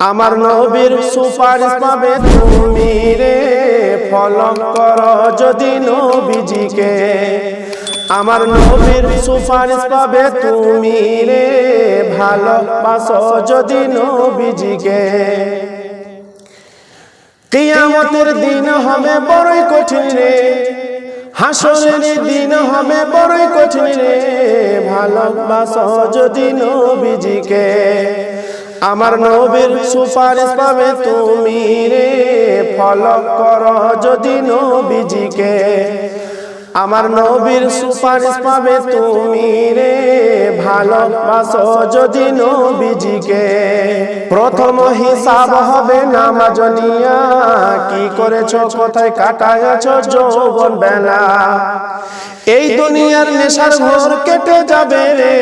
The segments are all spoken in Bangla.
আমার নবীর সুপারিশ পাবে তুমি রে ফলন কর যদি নবীজিকে। আমার নবীর সুপারিশ পাবে তুমি রে ভালোবাসো যদি নবীজিকে। কিয়ামতের দিন হবে বড়ই কঠিন রে, হাসরের দিন হবে বড়ই কঠিন রে ভালোবাসো যদি নবীজিকে। আমার নবীর সুপারিশ পাবে তুমি রে ফল কর যদি নবীজিকে। আমার নবীর সুপারিশ পাবে তুমি রে ভালোবাসো যদি নবীজিকে। প্রথম হিসাব হবে নামাজ নিয়া, কি করেছ, কোথায় কাটায়ছো যৌবন বেলা এই দুনিয়ার নেশার ঘর কেটে যাবে রে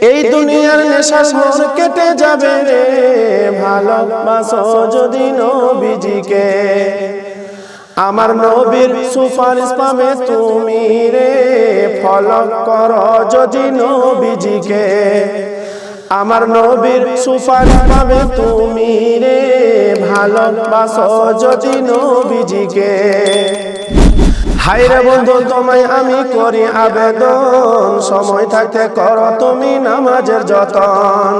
এই দুনিয়ার নেশার ঘর কেটে যাবে রে। ভালোবাসো যদি নবীজিকে। আমার নবীর সুপারিশ পাবে তুমি রে। ফল কর যদি নবীজিকে। আমার নবীর সুপারিশ পাবে তুমি রে। ভালোবাসো যদি নবীজিকে। হাই রে বন্ধু, তোমায় আমি করি আবেদন। সময় থাকতে করো তুমি নামাজের যতন।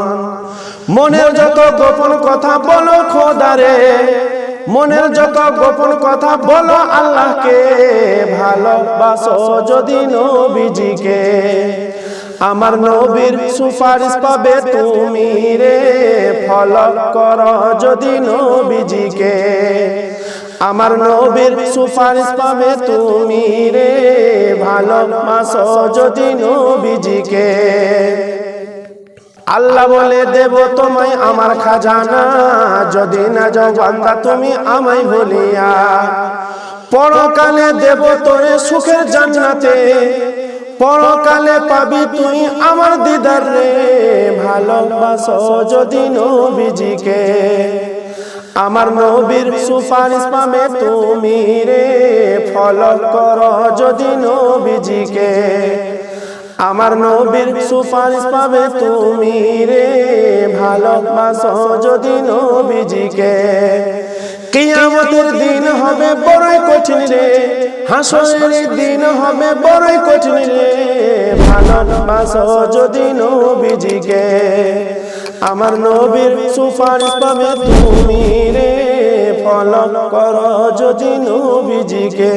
মনের যত গোপন কথা বলো খোদারে, মনের যত গোপন কথা বলো আল্লাহকে। ভালোবাসো যদি নবীজিকে, আমার নবীর সুপারিশ পাবে তুমি রে। ফল কর যদি নবীজিকে। আমার নবীর সুপারিশ পাবে তুমি রে ভালোবাসো যদি নবীজিকে। আল্লাহ বলে, দেব তোমায় আমার খাজানা, যদি না যাও তুমি আমায় বলিয়া। পরকালে দেব তোরে সুখের জান্নাতে, পরকালে পাবি তুই আমার দিদার রে ভালোবাসো যদি নবীজিকে। আমার নবীর সুপারিশ পাবে তুমি রে ফল কর যদি নবীজিকে। আমার নবীর সুপারিশ পাবে তুমি রে ভালোবাসো যদি নবীজিকে। কিয়ামতের দিন হবে বড়ই কঠিন রে, হাসরের দিন হবে বড়ই কঠিন রে ভালোবাসো যদি নবীজিকে। আমার নবীর সুপারিশ পাবে তুমি রে ফল করো যদি নবীজিকে।